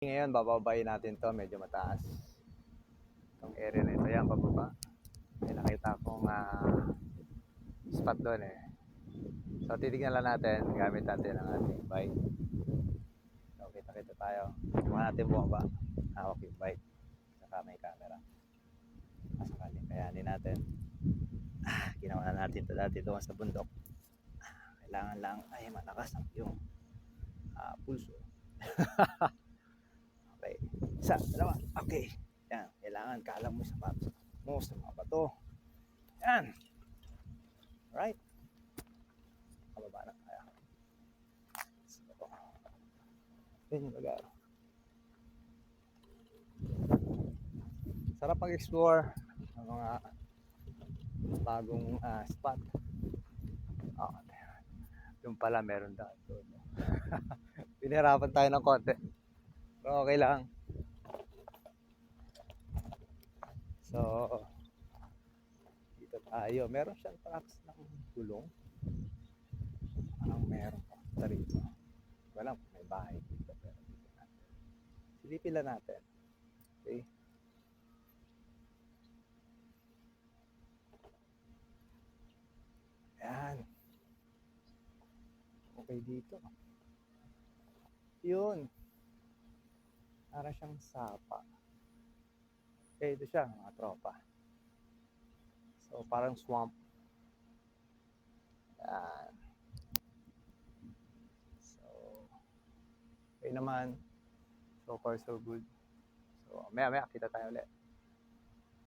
Ngayon, bababayin natin to medyo mataas. Itong area na ito, yan, pababa. May nakita akong ah, spot doon eh. So, titignan lang natin, gamit natin ang ating bike. So, kita-kita tayo. Kuha natin bumaba. Hawak yung bike. Saka may camera. Masakali, kayanin natin. Ah, ginawa na natin ito dati doon sa bundok. Ah, Kailangan lang ay malakas ang yung ah, pulso. Isa, dalawa. Okay. Yan. Kailangan kalam mo sa patos mo sa mga bato. Yan. Right. Kababa na kaya. Sa bato. Yan yung lugar. Sarap mag-explore ng mga bagong ah, spot. Oh, yung pala meron daan doon. no? Pinahirapan tayo ng konti. Pero okay lang. So, dito tayo. Meron siyang tracks ng gulong. Parang meron pa rito. Wala, may bahay dito. Pero dito natin. Silipin lang natin. Okay. Yan. Okay dito. Yun. Para siyang sapa. Okay, ito siya, mga tropa. So, parang swamp. Yan. So, okay naman. So far, so good. So, maya maya, kita tayo ulit.